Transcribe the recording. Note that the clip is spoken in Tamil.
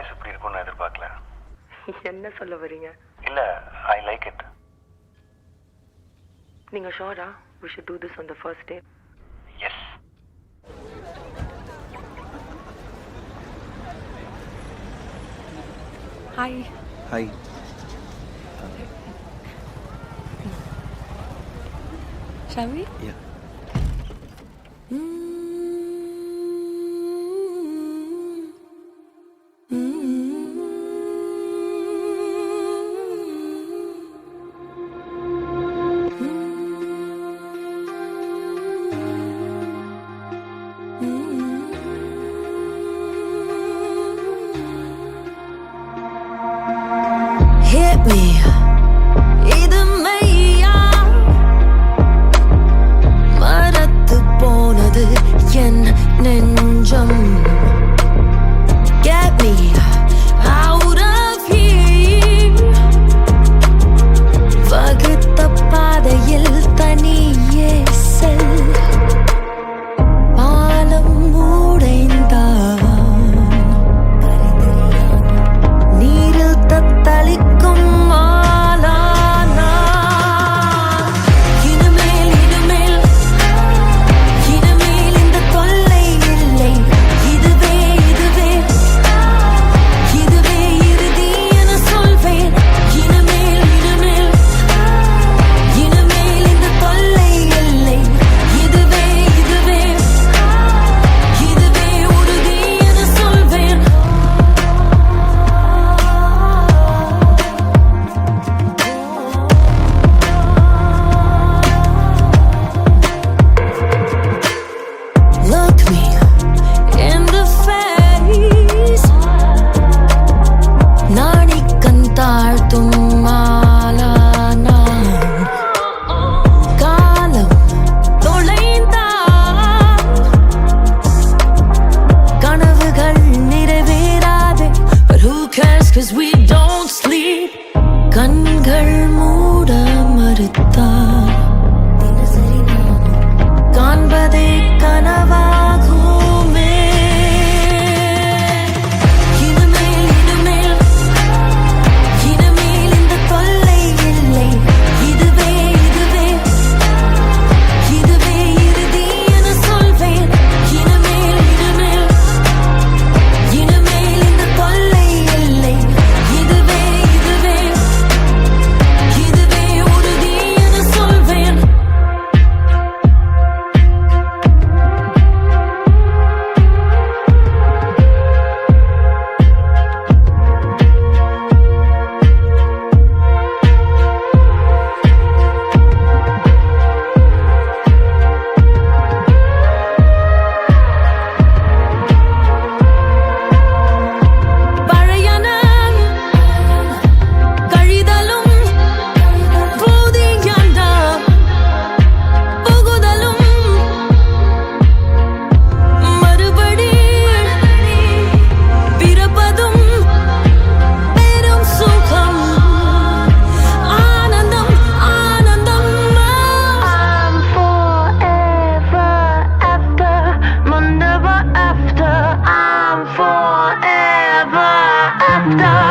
வாய்ஸ் இப்படி இருக்கும்னு எதிர்பார்க்கல. என்ன சொல்ல வரீங்க? இல்ல ஐ லைக் இட் நீங்க ஷோரா we should do this on the first day. Yes hi hi we yeah hmm we cause we I'm done.